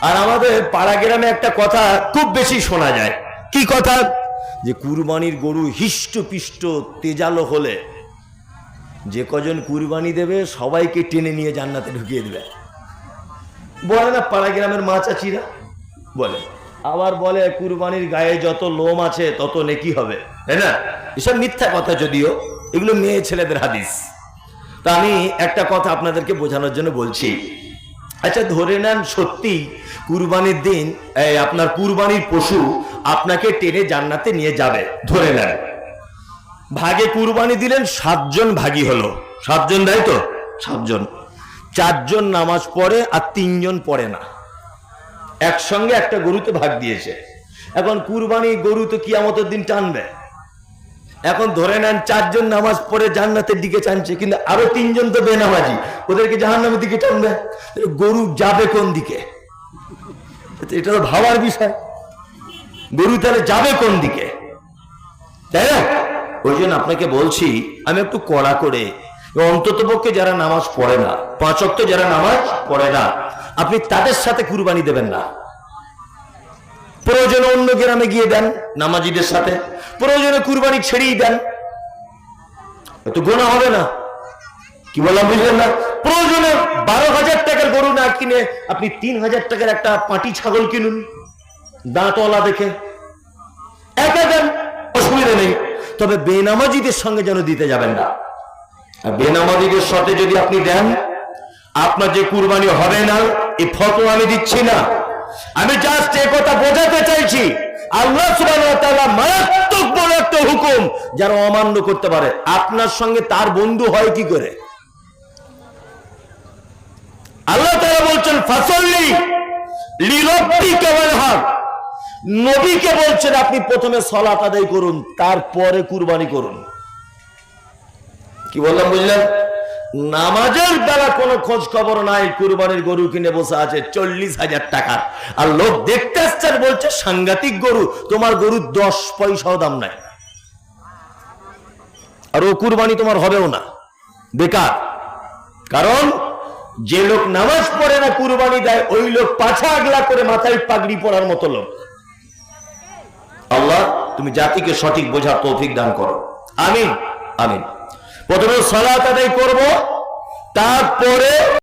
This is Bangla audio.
আর আমাদের পাড়া গ্রামে একটা কথা খুব বেশি শোনা যায়। কি কথা? যে কুরবানির গরু হিষ্ট পিষ্ট তেজালো হলে যে কজন কুরবানি দেবে সবাইকে টেনে নিয়ে জান্নাতে ঢুকিয়ে দেবে। বলে না পাড়া গ্রামের মা চাচিরা? বলে। আবার বলে, কুরবানির গায়ে যত লোম আছে তত নেকি হবে। তাই না? এসব মিথ্যা কথা যদিও, এগুলো মেয়ে ছেলেদের হাদিস। তা আমি একটা কথা আপনাদেরকে বোঝানোর জন্য বলছি। আচ্ছা ধরে নেন সত্যি কুরবানির দিন আপনার কুরবানির পশু আপনাকে টেনে জান্নাতে নিয়ে যাবে, ধরে নেন। ভাগে কুরবানি দিলেন, সাতজন ভাগী হলো। সাতজন দেয় তো? সাতজন। চারজন নামাজ পড়ে আর তিনজন পড়ে না। একসঙ্গে একটা গরুতে ভাগ দিয়েছে। এখন কুরবানি গরু তো কিয়ামতের দিন টানবে। এখন ধরে নেন চারজন নামাজ পড়ে জান্নাতের দিকে টানছে কিন্তু আরও তিনজন তো বেনামাজি। ওদেরকে জাহান্নামের দিকে টানবে? গরু যাবে কোন দিকে? এটা তো ভাবার বিষয়। গরু তাহলে যাবে কোন দিকে? তাই না? ওই জন্য আপনাকে বলছি, আমি একটু কড়া করে অন্তত পক্ষে যারা নামাজ পড়ে না, পাঁচ অক্ট যারা নামাজ পড়ে না, আপনি তাদের সাথে কুরবানি দেবেন না। প্রয়োজনে অন্য গ্রামে গিয়ে দেন নামাজিদের সাথে। প্রয়োজনে কুরবানি ছেড়েই দেন। এত গোনা হবে না। কি বললাম বুঝলেন না? প্রয়োজনে বারো হাজার টাকার গরু না কিনে আপনি তিন হাজার টাকার একটা পাটি ছাগল কিনুন। দাঁতওয়ালা দেখে। একা দেন, অসুবিধা নেই। তবে বেনামাজিদের সঙ্গে যেন দিতে যাবেন না। আর বেনামাজিদের সাথে যদি আপনি দেন, আপনার যে কুরবানি হবে না এই ফটো আমি দিচ্ছি না। আমি জাস্ট এ কথা বোঝাতে চাইছি। আল্লাহ তাআলা মারাত্মক বড় একটা হুকুম যারা অমান্য করতে পারে। আপনার সঙ্গে তার বন্ধু হয় কি করে? আল্লাহ তাআলা বলছেন, ফাসল্লি লিরাব্বিকা ওয়ানহার নবীকে বলছেন, আপনি প্রথমে সলাত আদায় করুন, তারপরে কুরবানি করুন। কি বললাম, বুঝলেন? নামাজের দ্বারা কোনো খোঁজ খবর নাই, কুরবানির গরু কিনে বসে আছে চল্লিশ হাজার টাকার। আর লোক দেখতে আসছে বলছে, সাংঘাতিক গরু, তোমার গরুর দশ পয়সাও দাম নাই। আর ও কুরবানি তোমার হবেও না। বেকার। কারণ যে লোক নামাজ পড়ে না, কুরবানি দেয়, ওই লোক পাছা আগলা করে মাথায় পাগড়ি পরার মতো লোক। আল্লাহ, তুমি জাতিকে সঠিক বোঝার তৌফিক দান করো। আমিন আমিন। প্রথমে সলাত আদায় করব তারপরে